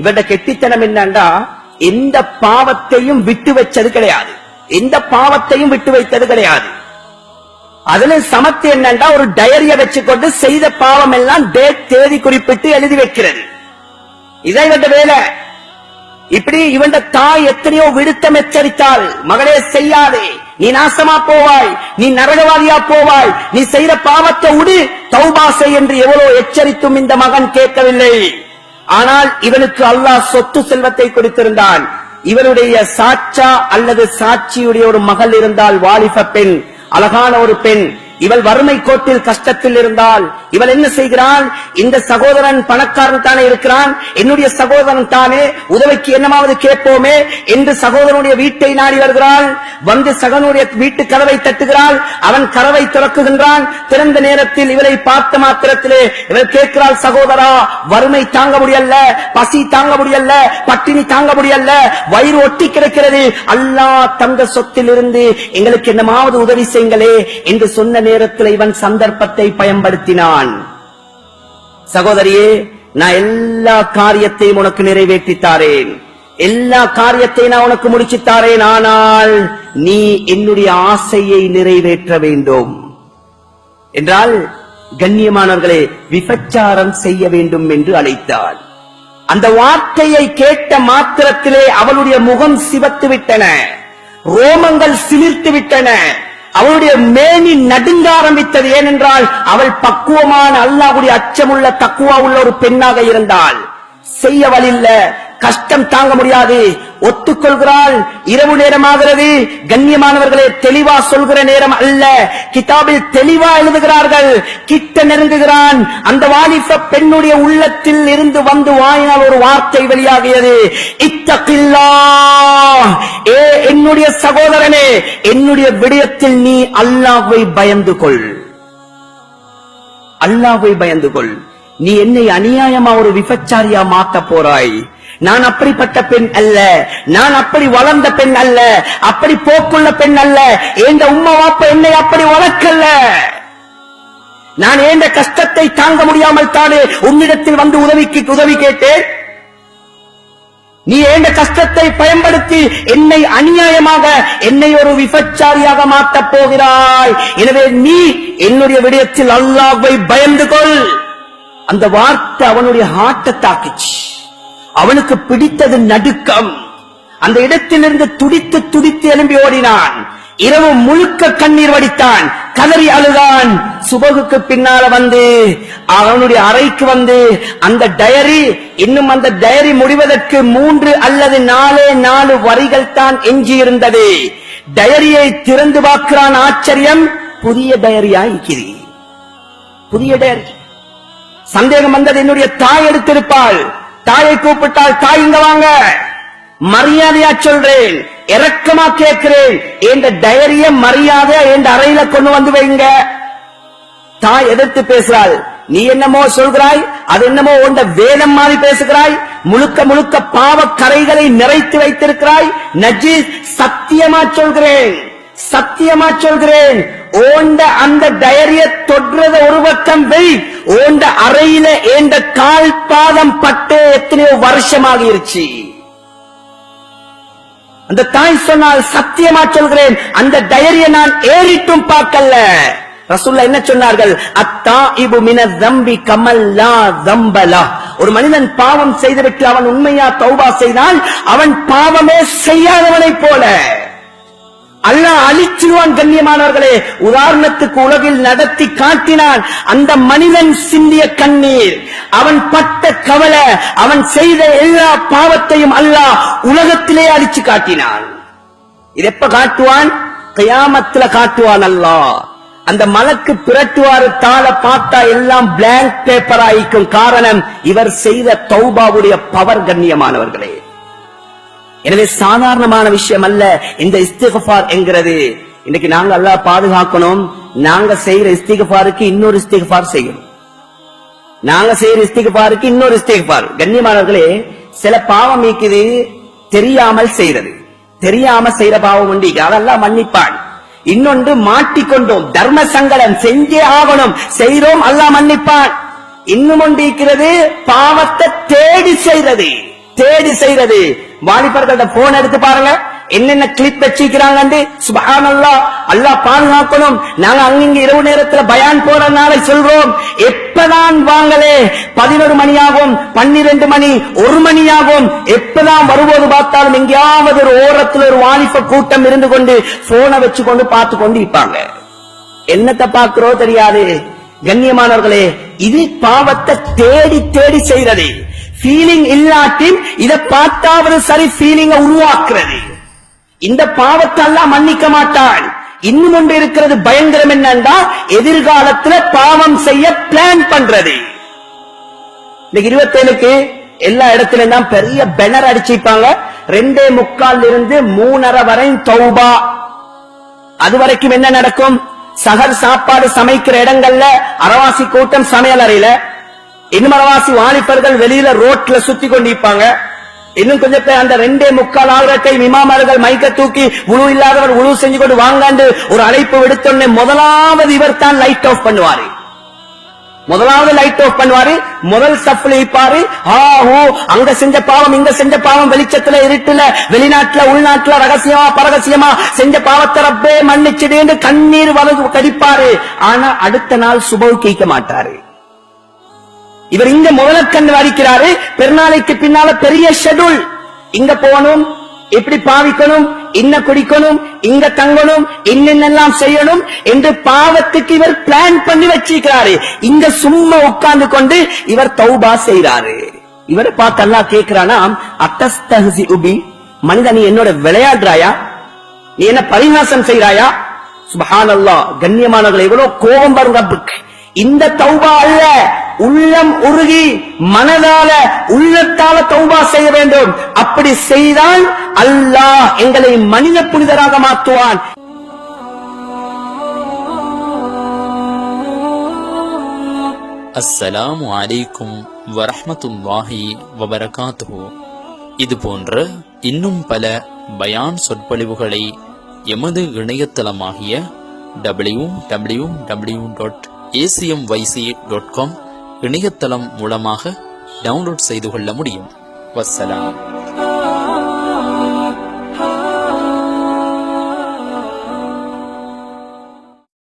இவட கெட்டித்தனம் என்னண்டா? எந்த பாவத்தையும் விட்டு வச்சது கிடையாது. எந்த பாவத்தையும் விட்டு வைத்தது கிடையாது. அதுல சமத்து என்னண்டா? ஒரு டயரிய வச்சுக்கொண்டு செய்த பாவம் எல்லாம் டேட் தேதி குறிப்பிட்டு எழுதி வைக்கிறது. இதை இவன் வேலை. இப்படி இவன் தாய் எத்தனையோ விடுத்தம் எச்சரித்தாள். மகளே செய்யாதே. நீ நாசமா போவாய். நீ நரகவாதியா போவாய். நீ செய்த பாவத்தை உடு. தௌபாசை என்று எவ்வளவு எச்சரித்தும் இந்த மகன் கேட்கவில்லை. ஆனால் இவனுக்கு அல்லாஹ் சொத்து செல்வத்தை கொடுத்திருந்தான். இவனுடைய சாட்சா அல்லது சாட்சியுடைய ஒரு மகள் இருந்தால் வாலிப பெண் அழகான ஒரு பெண். இவள் வறுமை கோட்டில் கஷ்டத்தில் இருந்தால் இவள் என்ன செய்கிறாள்? இந்த சகோதரன் பணக்காரன் தானே இருக்கிறான்? என்னுடைய சகோதரன் தானே? உதவிக்கு என்னமாவது கேட்போமே? என்று சகோதரனுடைய வீட்டை நாடி வருகிறாள். வந்து சகனுடைய வீட்டு கதவை தட்டுகிறாள். அவன் கதவை திறக்குகின்றான். திறந்த நேரத்தில் இவளை பார்த்த மாத்திரத்திலே இவள் கேட்கிறாள் சகோதரா வறுமை தாங்க முடியல பசி தாங்க முடியல பட்டினி தாங்க முடியல வயிறு ஒட்டி கிடக்கிறது. அல்லாஹ் தங்க சொத்தில் இருந்து எங்களுக்கு என்னமாவது உதவி செய்யுங்களே என்று சொன்ன நேரத்தில் இவன் சந்தர்ப்பத்தை பயன்படுத்தினான். சகோதரியே நான் எல்லா காரியத்தையும் உனக்கு நிறைவேற்றி தாரேன் எல்லா காரியத்தையும் நான் உனக்கு முடிச்சு தாரேன் ஆனால் நீ என்னுடைய ஆசையை நிறைவேற்ற வேண்டும். என்றால் கண்ணியமானவர்களே விபச்சாரம் செய்ய வேண்டும் என்று அழைத்தாள். அந்த வார்த்தையை கேட்ட மாத்திரத்திலே அவளுடைய முகம் சிவத்து விட்டன ரோமங்கள் சிலிர்த்து விட்டன அவளுடைய மேனி நடுங்க ஆரம்பித்தது ஏனென்றால் அவள் பக்குவமான அல்லாஹுடைய அச்சமுள்ள தக்குவா உள்ள ஒரு பெண்ணாக இருந்தால் செய்ய வழியில்ல கஷ்டம் தாங்க முடியாது. ஒத்துக்கொள்கிறாள். இரவு நேரமாகிறது. கண்ணியமானவர்களே தெளிவா சொல்கிற நேரம் அல்ல. கிதாபில் தெளிவா எழுதுகிறார்கள். கிட்ட நெருங்குகிறான். அந்த வாலிப பெண்ணுடைய உள்ளத்தில் இருந்து வந்து வாயினால் ஒரு வார்த்தை வெளியாகியது. இத்தகில்லா. ஏ என்னுடைய சகோதரனே என்னுடைய விடயத்தில் நீ அல்லாவை பயந்து கொள். அல்லாவை பயந்து கொள். நீ என்னை அநியாயமா ஒரு விபச்சாரியா மாத்த போறாய்? நான் அப்படிப்பட்ட பெண் அல்ல. நான் அப்படி வளர்ந்த பெண் அல்ல. அப்படி போக்குள்ள பெண் அல்ல. எந்த உம்மா வாப்ப என்னை அப்படி வளர்க்கல்ல நான் ஏந்த கஷ்டத்தை தாங்க முடியாமல் தானே உன்னிடத்தில் வந்து உதவிக்கு உதவி கேட்டேன்? நீ ஏண்ட கஷ்டத்தை பயன்படுத்தி என்னை அநியாயமாக என்னை ஒரு விபச்சாரியாக மாற்றப் போகிறாய்? எனவே நீ என்னுடைய விடயத்தில் அல்லாஹ்வை பயந்து கொள். அந்த வார்த்தை அவனுடைய ஹார்ட்டை தாக்குச்சு. அவனுக்கு பிடித்தது நடுக்கம். அந்த இடத்திலிருந்து துடித்து துடித்து எழும்பி ஓடினான். இரவு முழுக்க கண்ணீர் வடித்தான். கதறி அழுதான். சுபகுக்கு பின்னால வந்து அவனுடைய அறைக்கு வந்து அந்த டயரி இன்னும் அந்த டயரி முடிவதற்கு மூன்று அல்லது நாலே நாலு வரிகள் தான் எஞ்சி இருந்தது டயரியை திறந்து பார்க்கிறான் ஆச்சரியம் புதிய டயரியா இருக்கிறது. புதிய டயரி சந்தேகம் வந்தது என்னுடைய தாய் எடுத்திருப்பாள். தாயை கூப்பிட்டால் தாய் இங்க வாங்க. மரியாதையா சொல்றேன். இறக்கமா கேட்கிறேன். என்ற டைரிய மரியாதை என் அறையில கொண்டு வந்து வைங்க. தாய் எதிர்த்து பேசுறாள். நீ என்னமோ சொல்கிறாய் அது என்னமோ உண்ட வேதம் மாதிரி பேசுகிறாய். முழுக்க முழுக்க பாவ கரைகளை நிறைத்து வைத்திருக்கிறாய். நஜீஸ் சத்தியமா சொல்கிறேன். சத்தியமா சொல்கிறேன். ஓண்ட அந்த டயரிய தொடுறத ஒரு பக்கம் வெய் ஓண்ட அறையில ஏண்ட கால் பாதம் பட்டு எத்தனையோ வருஷமாகிருச்சு அந்த தாய் சொன்னால் சத்தியமா சொல்கிறேன் அந்த டயரியை நான் ஏறிட்டும் பார்க்கல. ரசுல்லா என்ன சொன்னார்கள்? அத்தா இபு மின தம்பி கமல்லா தம்பலா. ஒரு மனிதன் பாவம் செய்துவிட்டு அவன் உண்மையா தௌபா செய்தால் அவன் பாவமே செய்யாதவனைப் போல. அல்லாஹ் அழிச்சிருவான் கண்ணியமானவர்களே. உதாரணத்துக்கு உலகில் நடத்தி காட்டினான் அந்த மனிதன் சிந்திய கண்ணீர். அவன் பட்ட கவலை அவன் செய்த எல்லா பாவத்தையும் அல்லாஹ் உலகத்திலே அழிச்சு காட்டினான். இது எப்ப காட்டுவான்? கயாமத்துல காட்டுவான் அல்லாஹ். அந்த மலக்கு பிரட்டுவாரு தாள பார்த்தா எல்லாம் பிளாங்க் பேப்பர் ஆயிக்கும் காரணம் இவர் செய்த தௌபாவுடைய பவர் கண்ணியமானவர்களே. எனவே சாதாரணமான விஷயம் அல்ல இந்த இஸ்திகபார் என்கிறது. இன்னைக்கு நாங்க அல்லாஹ் பாதுகாக்கணும். நாங்க செய்யற இஸ்திகபாருக்கு இன்னொரு இஸ்திகபார் செய்யணும். நாங்க செய்யற இஸ்திகபாருக்கு இன்னொரு இஸ்திகபார் கண்ணியமானவர்களே சில பாவம் நீக்குது தெரியாமல் செய்யறது தெரியாம செய்யற பாவம் உண்டு. அதெல்லாம் மன்னிப்பான். இன்னொன்று மாட்டிக்கொண்டோம். தர்ம சங்கடம் செஞ்சே ஆகணும். செய்றோம் அல்லாஹ் மன்னிப்பான். இன்னும் ஒன்று இருக்கிறது பாவத்தை தேடி செய்யறது தேடி செய்யறது வாலிபர்கள்ட்ட போன் எடுத்து பாருங்க என்னென்ன கிளிப் வச்சிருக்கிறாங்க சுபஹானல்லா அல்லா பாதுகாக்கணும். நாங்க அங்கிங்க இரவு நேரத்துல பயான் போறதுனால சொல்றோம். எப்பதான் வாங்களே? பதினொரு மணியாகும் பன்னிரண்டு மணி ஒரு மணியாகும். எப்பதான் வரும்போது பார்த்தாலும் எங்கேயாவது ஒரு ஓரத்துல ஒரு வாலிப கூட்டம் இருந்து கொண்டு போனை வச்சு கொண்டு பார்த்து கொண்டு இருப்பாங்க என்னத்தை பார்க்கிறோ தெரியாது. கண்ணியமானவர்களே இது பாவத்தை தேடி தேடி செய்யறது ஃபீலிங் இல்லாட்டி இதை பார்த்தாவது சரி ஃபீலிங்க உருவாக்குறது. இந்த பாவத்தை எல்லாம் மன்னிக்க மாட்டாள். இன்னும் ஒன்று இருக்கிறது பயங்கரம் என்னன்னா எதிர்காலத்துல பாவம் செய்ய பிளான் பண்றது. இன்னைக்கு இருபத்தேழுக்கு எல்லா இடத்துலயும் தான் பெரிய பெனர் அடிச்சிருப்பாங்க. ரெண்டே முக்கால் இருந்து மூணரை வரை தௌபா. அது வரைக்கும் என்ன நடக்கும்? சகர் சாப்பாடு சமைக்கிற இடங்கள்ல அரவாசி கூட்டம் சமையல் அறையில இன்னும் வாலிபர்கள் வெளியில ரோட்ல சுத்தி கொண்டிருப்பாங்க. இன்னும் கொஞ்சம் அந்த ரெண்டே முக்கால் ஆயிரத்தை இமாமர்கள் மைக்க தூக்கி உழு இல்லாதவர் உழு செஞ்சு கொண்டு வாங்காண்டு ஒரு அழைப்பு விடுத்தோடனே முதலாவது இவர் தான் லைட் ஆஃப் பண்ணுவாரு. முதலாவது லைட் ஆஃப் பண்ணுவாரு. முதல் சப்ல இப்பாரு ஆ அங்க செஞ்ச பாவம் இங்க செஞ்ச பாவம் வெளிச்சத்துல இருட்டுல வெளிநாட்டுல உள்நாட்டுல ரகசியமா பரகசியமா செஞ்ச பாவத்தை ரப்பே மன்னிச்சிடு கண்ணீர் வலது கடிப்பாரு. ஆனா அடுத்த நாள் சுபவு கேட்க மாட்டாரு. இவர் இங்க முதல கண்டு பெருநாளைக்கு பின்னால பெரிய ஷெடியூல் இங்க போகணும் எப்படி பாவிக்கணும் இன்ன குடிக்கணும் இங்க தங்கணும் இன்னென்னெல்லாம் செய்யணும் என்று பாவத்துக்கு இவர் பிளான் பண்ணி வச்சிருக்கிறாரு. இங்க சும்மா உட்கார்ந்து கொண்டு இவர் தௌபா செய்யறாரு இவரை பார்த்து அல்லாஹ் கேட்கிறானா அத்தஸ்தஹசி உபி மனிதன் நீ என்னோட விளையாடுறாயா? நீ என்ன பரிகாசம் செய்யறாயா சுபஹான் அல்லா கண்ணியமானவர்கள் எவ்வளவு கோபம் வரும் ரப்புக்கு. இந்த தௌபா அல்ல உள்ளம் உருகி மனதால உள்ளத்தால தௌபா செய்ய வேண்டும். அப்படி செய்தால் அல்லாஹ் எங்களை மனித புனிதராக மாற்றுவான். அஸ்ஸலாமு அலைக்கும் வரஹ்மத்துல்லாஹி வபரகாத்துஹு. இது போன்ற இன்னும் பல பயான் சொற்பொழிவுகளை எமது இணையதளமாகிய W W W dot ACM YC dot com இணையதளம் மூலமாக டவுன்லோட் செய்து கொள்ள முடியும். வஸ்ஸலாம்.